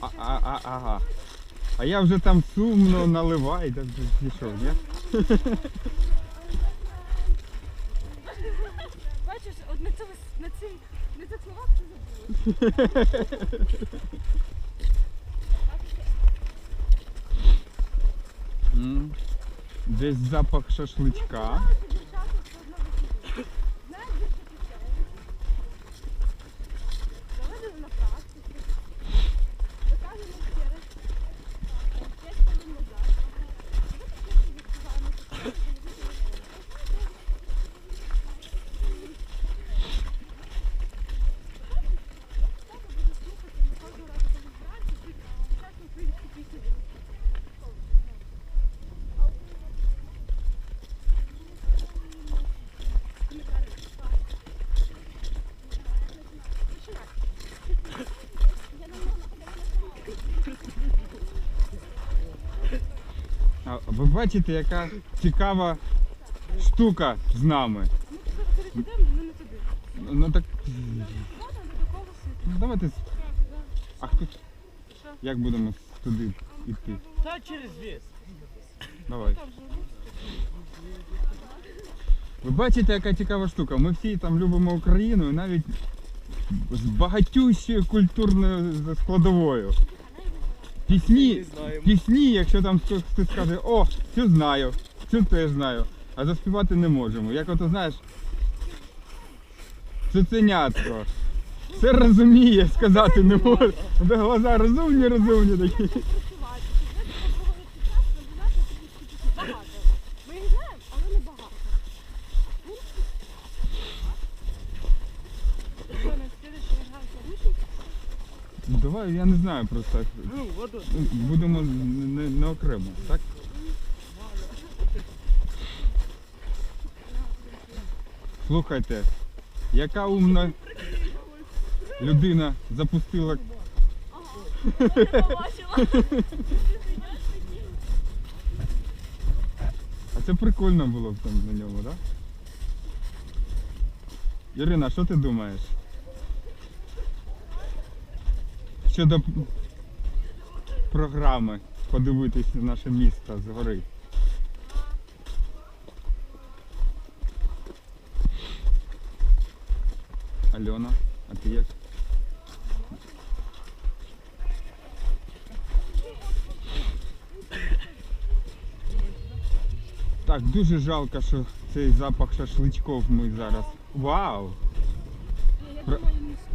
А, а, а, ага. А я вже там сумно наливай, так пішов, ні? Бачиш, от на цьому на цим на цих словах ти забула. Десь запах шашличка. Знаєш, дівчата все одно вихідні. Знаєш, більше пісень. Заведено на практику. Доказано через. П'ять хвилин назад. Ми таке собі співаємо. Так, я буду слухати кожного разу, коли збираємося, ти чесно українські пісні. А ви бачите, яка цікава штука з нами. Ми ну не туди. Ну так. Ну, Давайте. А хто? Як будемо туди йти? Та через ліс. Давай. Ви бачите, яка цікава штука. Ми всі там любимо Україну і навіть з багатющою культурною складовою. Пісні, пісні, якщо там хтось хтось скаже, о, цю знаю, цю теж знаю, а заспівати не можемо. Як ото знаєш, цуценятко. Все розуміє, сказати не може. Глаза розумні, розумні такі. Працювати. Знаєте, обговорювати час, набирати такі багато. Ми їх знаємо, але не багато. Що, на слідчий грався вишні? Я не знаю просто. Будемо не, не окремо, так? Слухайте, яка умна людина запустила. А це прикольно було б там на ньому, так? Ірина, що ти думаєш? Щодо програми подивитись на наше місто згори. Альона, а ти як? Так, дуже жалко, що цей запах шашличков ми зараз. Вау! Про-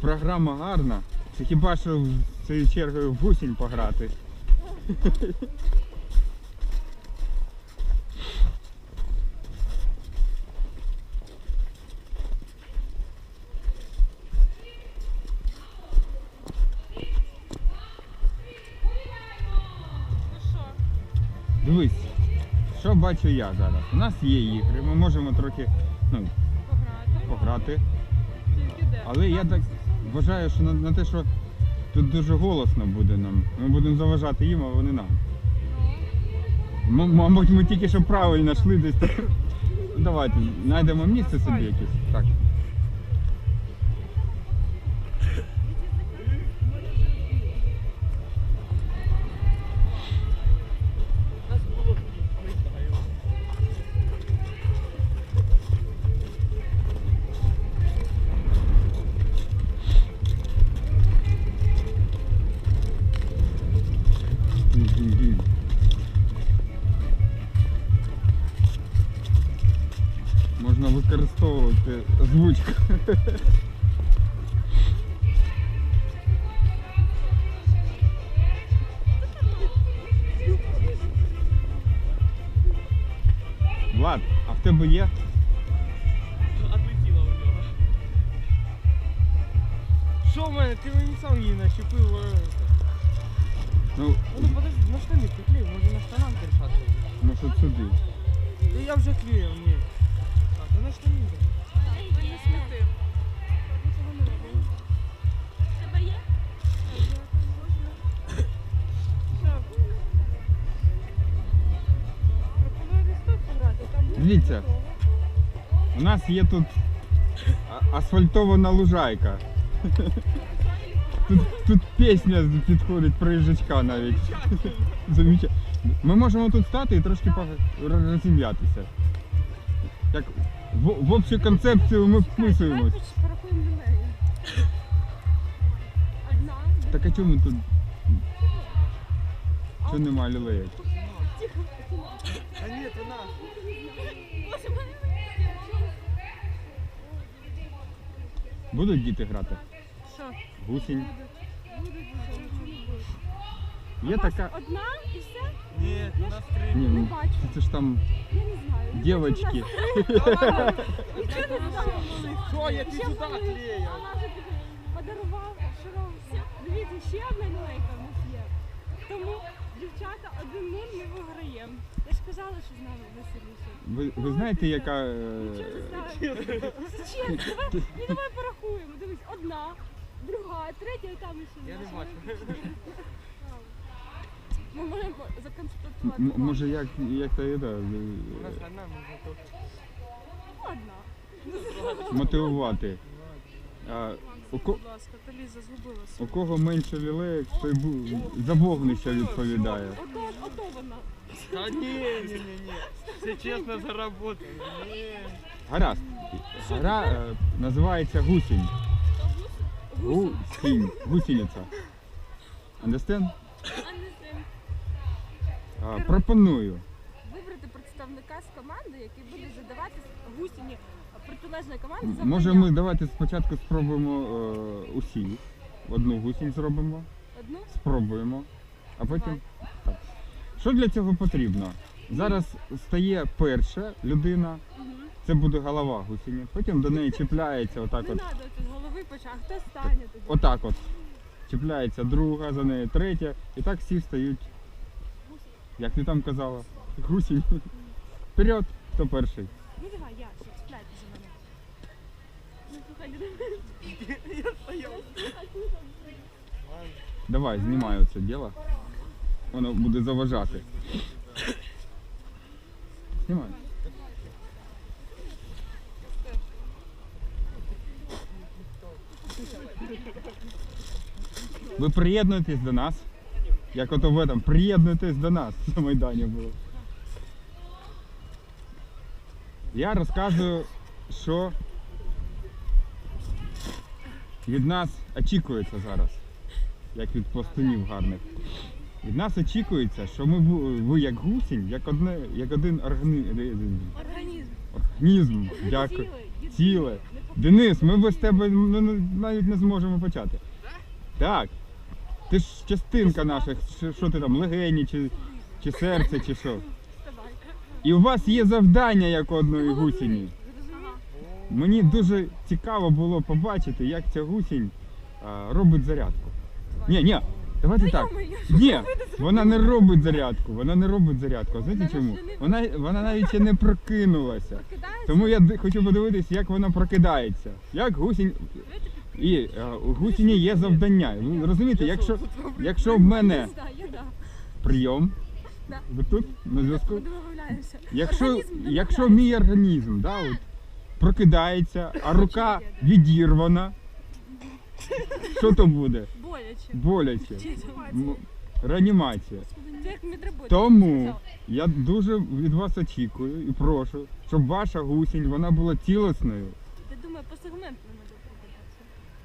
Програма гарна. Це хіба що цією чергою в гусінь пограти. Дивись, що бачу я зараз. У нас є ігри, ми можемо трохи ну, пограти? пограти. Тільки де? Але я так вважаю, що на, на те, що тут дуже голосно буде нам. Ми будемо заважати їм, а вони нам. М- мабуть, ми тільки що правильно йшли десь. Ну, Давайте, знайдемо місце собі якесь. Так. А в тебе є? Отлетіло у нього. Що в мене? Ти мені сам її нащепив. е, Ну, Ну подожди, на штани приклеїв, може на штанам держати. може сюди. Та я вже клеїв, ні. А, то на штані. Дивіться. У нас є тут асфальтована лужайка. Тут, тут пісня підходить про їжачка навіть. Ми можемо тут стати і трошки розім'ятися. Як в, в общу концепцію ми вписуємось. Так а чому тут? Чого нема лілеїв? Будуть діти грати? Що? Гусінь. Є така. Одна і все? Ні, це нас три. Ні, Не ну, бачу. це ж там Я не знаю. не знаю. Що, я ти Ще сюди вони- клею? Вона вже тобі подарував шаровся. Дивіться, ще одна лейка в нас є. Тому, дівчата, один нуль ми виграємо. Ж казала, що з нами веселіше. Ви, ви знаєте, яка. е, Нічого не знаю. Чесно, давай, ну давай порахуємо. Дивись, одна, друга, третя і там ще Я не бачу. Ми можемо законспектувати. м- може як, як та їда, е, У нас одна можна то. Одна. мотивувати. А, у, ко, Будь ласка, та Ліза згубилася. у кого менше лілеїк, той бу- за відповідає. Ото, ото вона. Та ні, ні, ні, ні. Все чесно заработано. Ні. Гаразд. Гра е, називається гусінь. Гусінь. Гусениця. Understand? А, пропоную. Вибрати представника з команди, який буде задавати гусіні протилежної команди завдання. Може ми давайте спочатку спробуємо е, усі. Одну гусінь зробимо, Одну? спробуємо, а потім. Так. Що для цього потрібно? Зараз стає перша людина, Угу. це буде голова гусіні, потім до неї чіпляється отак Не от. треба з голови почати, а хто стане тоді? Отак от. Чіпляється друга, за нею третя. І так всі стають. Як ти там казала? Гусінь. Вперед, хто перший. Давай, знімаю це діло. Воно буде заважати. Знімай. Ви приєднуєтесь до нас. Як ото в этом, приєднуйтесь до нас на Майдані було. Я розказую, що від нас очікується зараз як від пластунів гарних. Від нас очікується, що ми ви як гусінь, як одне, як один органи... Організм. організм. Дякую. Ціле. Денис, ми без тебе навіть не зможемо почати. Так. Ти ж частинка наша, що, що ти там, легені чи, чи серце, чи що. І у вас є завдання як одної гусіні. Мені дуже цікаво було побачити, як ця гусінь а, робить зарядку. Ні, ні, давайте так. Ні, вона не робить зарядку, вона не робить зарядку. А знаєте чому? Вона, вона навіть ще не прокинулася. Тому я д- хочу подивитися, як вона прокидається. Як гусінь. І е, у гусіні є завдання. Ви розумієте, якщо, якщо в мене Я да. прийом, ви тут на зв'язку? Ми домовляємося. Якщо, Організм якщо мій організм да, от, прокидається, а рука відірвана, що то буде? Боляче. Боляче. М- Реанімація. Це як медработа. Тому я дуже від вас очікую і прошу, щоб ваша гусінь вона була цілісною. Я думаю, по сегменту треба.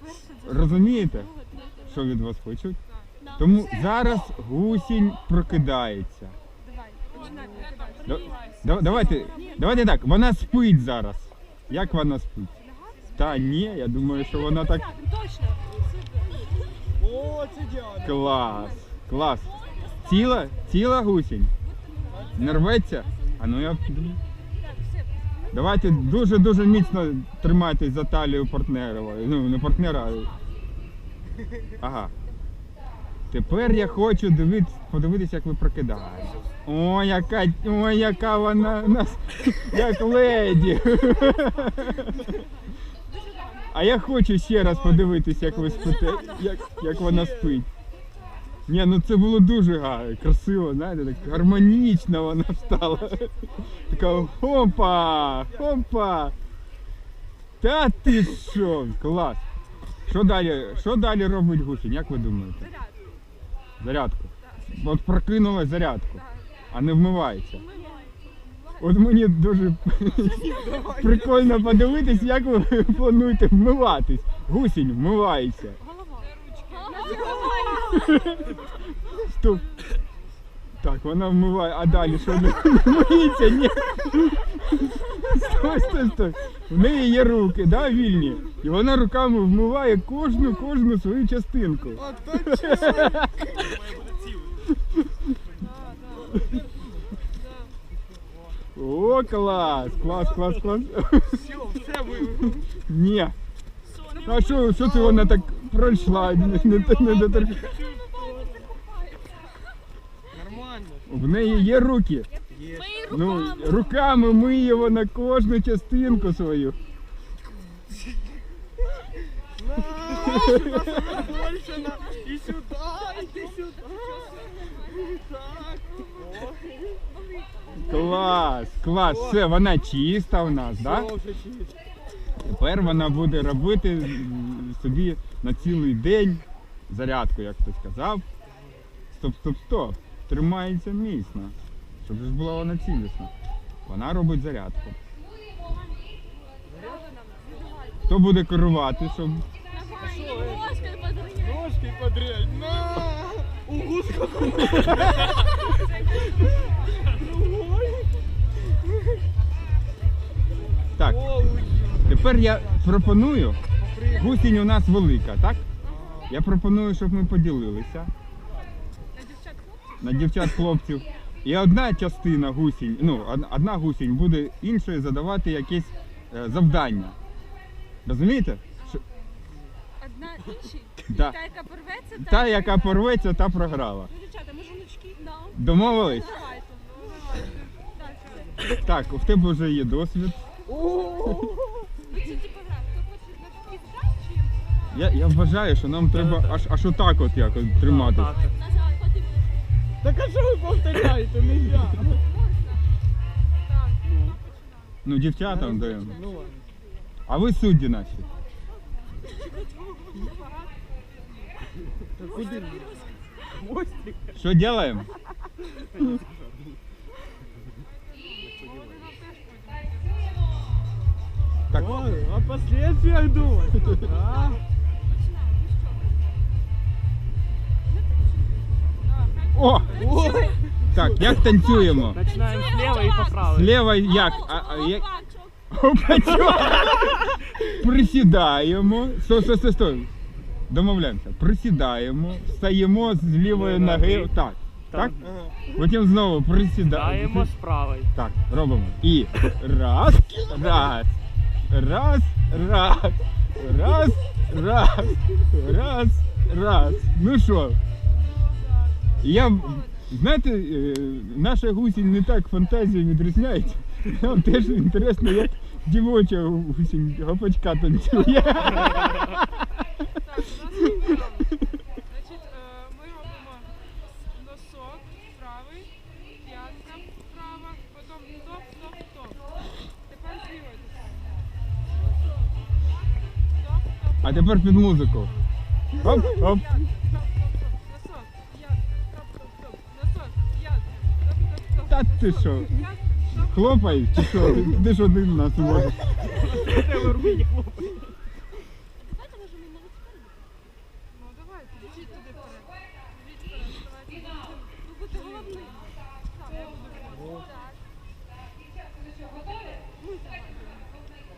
Перше це Розумієте, друге, третє. що від вас хочуть? Тому зараз гусінь прокидається. Давай, починай. Да- да- давайте, давайте так, вона спить зараз. Як вона спить? Та ні, я думаю, що вона так. Точно. О, це Діана. Клас. Клас. Ціла? Ціла гусінь? Не рветься? А ну я. Давайте дуже-дуже міцно тримайтесь за талію партнера. Ну, не партнера. Ага. Тепер я хочу дивитися, подивитися, як ви прокидаєте. О, яка, о, яка вона нас як леді. А я хочу ще раз подивитися, як ви спите, як, як вона спить. Ні, ну це було дуже гарно, красиво, знаєте, так гармонічно вона встала. Така хопа, хопа. Та ти що, клас. Що далі, що далі робить гусінь, як ви думаєте? Зарядку. Так. От прокинула зарядку, а не вмивається. От мені дуже прикольно подивитись, як ви плануєте вмиватись. Гусінь вмивається. Стоп. Так, вона вмиває, а далі що не вмиється? Ні. Стой, стой, стой. В неї є руки, да, вільні. І вона руками вмиває кожну, кожну свою частинку. О, клас! Клас, клас, клас. Все, все ви. Ні. А що, що це вона так пройшла? Не, не, не дотор- Нормально. В неї є руки. Є. Ну, руками миє вона кожну частинку свою. Больше на... І сюди, і сюди. Так. О. Клас, клас, все, вона чиста у нас, так? Да? Тепер вона буде робити собі на цілий день зарядку, як хтось казав. Стоп, стоп, стоп. Тримається міцно, щоб ж була вона цілісна. Вона робить зарядку. Хто буде керувати, щоб. Ножки подряд. На! Угу, Так, тепер я пропоную. Гусінь у нас велика, так? Я пропоную, щоб ми поділилися На дівчат хлопців. І одна частина гусінь, ну, одна гусінь буде іншої задавати якесь е, завдання. Розумієте? Одна іншій. Да. Та, яка порветься, Та, яка порветься, та програла. Ну, дівчата, ми жіночки. Да. Домовились? Давайте. Так, у тебе вже є досвід. Ви ці типу гра. Хто хоче на такий страх чи Я, я вважаю, що нам треба аж, аж отак от якось тримати. Так. назад потім Так а що ви повторяєте? Не я. можна? Так, ну починаємо. Ну, дівчатам даємо. Ну ладно. А ви судді наші. Так куди? Мостик. Що робимо? Так, О, о последствиях думать. А? о! Так, як танцюємо? Начинаем слева и по правой. Зліва як? А, а, як? Присідаємо. Стой, стой, стой, стой. Домовляємося. Присідаємо, встаємо з лівої ноги. Так. Так? Потім знову присідаємо. Даємо з правої. Так, робимо. І раз, раз, раз, раз, раз, раз, раз, раз. Ну що? Я, знаєте, е, наша гусінь не так фантазію відрізняється. Нам теж інтересно, як дівоча гусінь гопачка танцює. Тепер під музику. Оп, оп. Та ти що? Хлопай, чи що? Ти ж один нас можеш. Це робити хлопець. Давайте може ми навіть спереду. Ну давайте, біжіть туди вперед. Біжіть вперед, давайте. Ви будете головним. Так, я буду вперед. Так. Ми завадимо.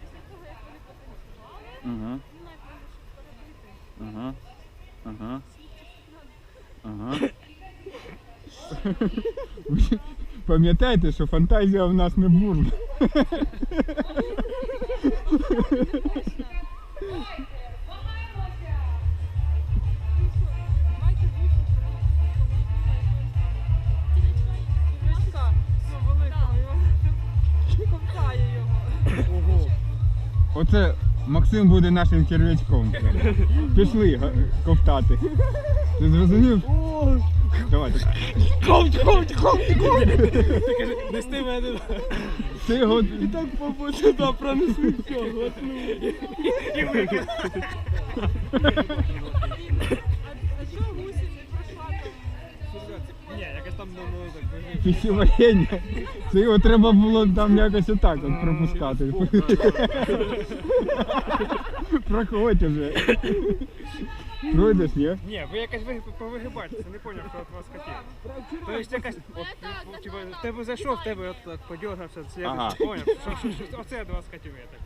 Після того, як вони потанцювали, Ага, ми маємо щось поробити. ага, ага. Ага. Ви Пам'ятайте, що фантазія в нас не бурна. Давайте. Оце Максим буде нашим черв'ячком. Пішли ковтати. Ти зрозумів? О, Давай. так. Тихом, тихом, тихом, тихом. Ти кажи, нести мене. Ти Тихо. І так побочу, да, пронесли всього. І викинь. Ну. Пісі варення. Це його треба було там якось отак от пропускати. Ну, Проходь уже. Пройдеш, ні? Ні, ви якось ви повигибаєтеся, не поняв, що от вас хотів. Тобто якась, от, ну, типу, в тебе зайшов, в тебе от так подергався, це я Ага. поняв, що, що, що, оце я до вас хотів, я так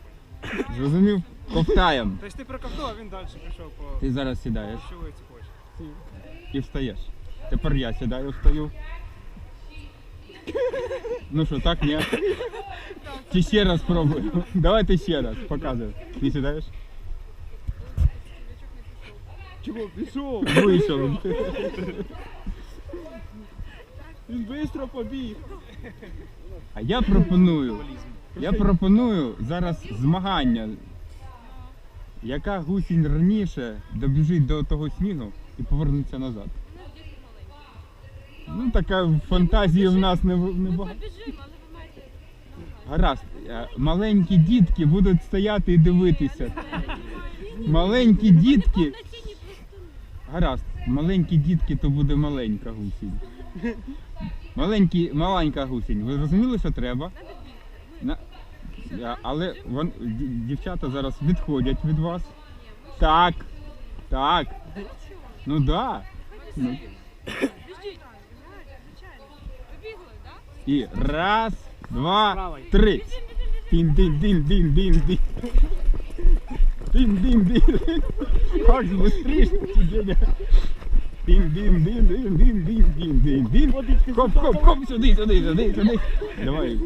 поняв. Зрозумів? Ковтаєм. Тобто ти проковтнув, а він далі пішов по Ти зараз сідаєш цепочці. і встаєш. Тепер я сідаю, встаю. Ну що, так, ні? Чи ще раз спробую? Давайте ще раз, показуй. Ти сідаєш? Чого, пішов? Вийшов. Він швидко побіг. А я пропоную. Я пропоную зараз змагання. Яка гусінь раніше добіжить до того снігу і повернеться назад. Ну, така фантазії в нас не, не Ми багато. побіжимо, але ви маєте. Гаразд, е, маленькі дітки будуть стояти і дивитися. Маленькі дітки. Гаразд, маленькі дітки то буде маленька гусінь. Маленькі, маленька гусінь. Ви зрозуміли, що треба? На... Я- Але вон, ді- дівчата зараз відходять від вас. Так. Так. Ну да. Ну. Так? І раз, два, три. Тин Тин дин дин. Как же быстрее тебе. Тин дин дин дин дин дин дин дин дин. Хоп, хоп, хоп, сюди, сюди, сюди, сюди. Давай.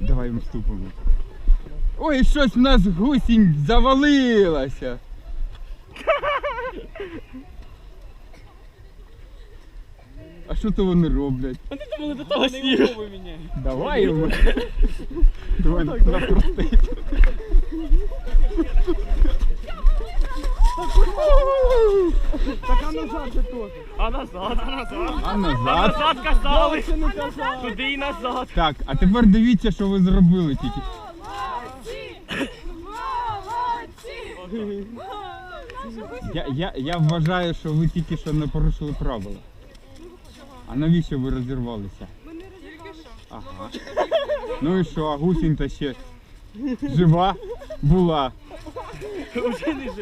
Давай вступимо. Ой, щось в нас гусінь завалилася. А що то вони роблять? Думали, до того снігу. Давай йому. Давай напростить. Так назад же теж. А назад, а назад. А назад. Назад казали. Туди і назад. Так, а тепер дивіться, що ви зробили тільки. Молодці! Молодці! Наша Я, я, я вважаю, що ви тільки що не порушили правила. А навіщо ви розірвалися? ми не розірвалися. Ага. Ну і що, а гусінь та ще жива була. Вже не